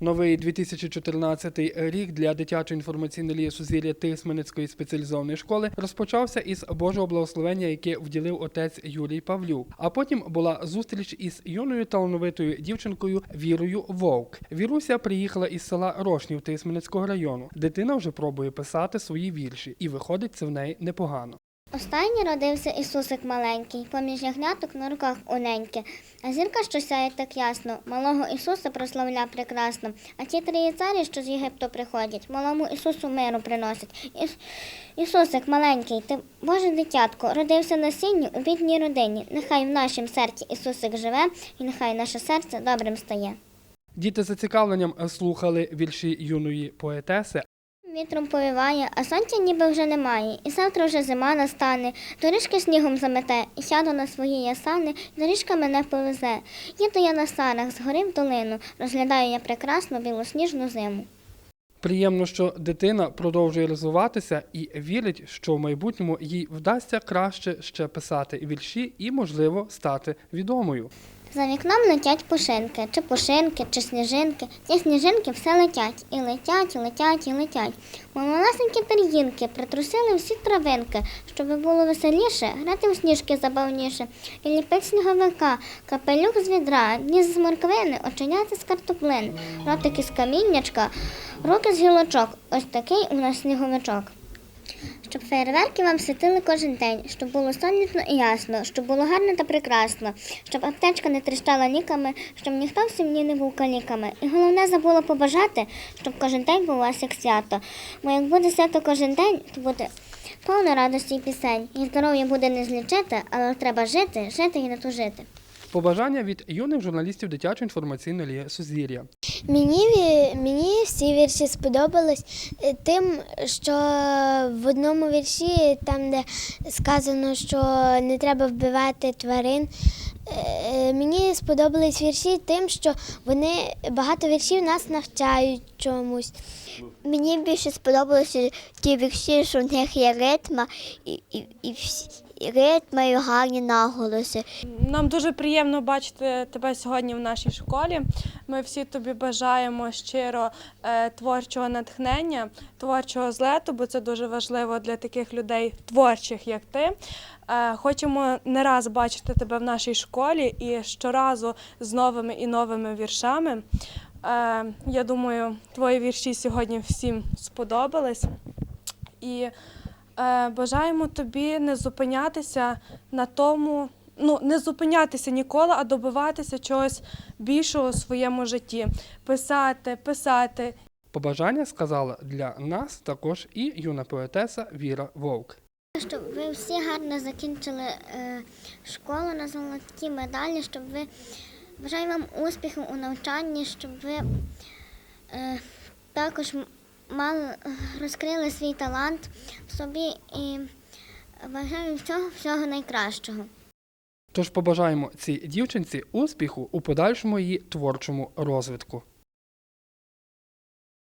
Новий 2014 рік для дитячої інформаційної лії Сузір'я Тисменецької спеціалізованої школи розпочався із Божого благословення, яке вділив отець Юрій Павлюк. А потім була зустріч із юною талановитою дівчинкою Вірою Вовк. Віруся приїхала із села Рошнів Тисменецького району. Дитина вже пробує писати свої вірші, і виходить це в неї непогано. Останній родився Ісусик маленький, поміж ягняток на руках уненьке. А зірка, що сяє так ясно, малого Ісуса прославля прекрасно. А ті три царі, що з Єгипту приходять, малому Ісусу миру приносять. Іс... Ісусик маленький, ти Боже дитятко, родився на сіні у бідній родині. Нехай в нашім серці Ісусик живе, і нехай наше серце добрим стає. Діти зацікавленням слухали вірші юної поетеси, Вітром повіває, а сонця ніби вже немає. І завтра вже зима настане, доріжки снігом замете, і сяду на свої ясани, доріжка мене повезе. Їду я на санах, з гори в долину, розглядаю я прекрасну білосніжну зиму. Приємно, що дитина продовжує розвиватися і вірить, що в майбутньому їй вдасться краще ще писати вірші і, можливо, стати відомою. За вікном летять пушинки, чи пушинки, чи сніжинки. Ці сніжинки все летять, і летять, і летять, і летять. Мої малесенькі пір'їнки притрусили всі травинки, щоб було веселіше, грати в сніжки забавніше. І ліпить сніговика, капелюх з відра, ніс з морквини, оченята з картоплин, ротики з каміннячка, руки з гілочок. Ось такий у нас сніговичок. Щоб фейерверки вам світили кожен день, щоб було сонячно і ясно, щоб було гарно та прекрасно, щоб аптечка не тріщала ліками, щоб ніхто в сім'ї не був каліками. І головне забула побажати, щоб кожен день був у вас як свято. Бо як буде свято кожен день, то буде повно радості і пісень. І здоров'я буде не злічити, але треба жити, жити і не тужити. Побажання від юних журналістів дитячої інформаційної лії Сузір'я. Мені, мені всі вірші сподобались е, тим, що в одному вірші, там, де сказано, що не треба вбивати тварин. е, Мені сподобались вірші тим, що вони багато віршів нас навчають чомусь. Мені більше сподобалися ті вірші, що в них є ритма і, і, і, всі- і ритма, і гарні наголоси. Нам дуже приємно бачити тебе сьогодні в нашій школі. Ми всі тобі бажаємо щиро е, творчого натхнення, творчого злету, бо це дуже важливо для таких людей творчих, як ти. Е, хочемо не раз бачити тебе в нашій школі і щоразу з новими і новими віршами. Е, я думаю, твої вірші сьогодні всім сподобались. І бажаємо тобі не зупинятися на тому, ну не зупинятися ніколи, а добиватися чогось більшого у своєму житті. Писати, писати. Побажання сказала для нас також і юна поетеса Віра Вовк. Щоб ви всі гарно закінчили е, школу на золоті медалі, щоб ви бажаю вам успіху у навчанні, щоб ви е, також мали, розкрили свій талант в собі і бажаю всього, всього найкращого. Тож побажаємо цій дівчинці успіху у подальшому її творчому розвитку.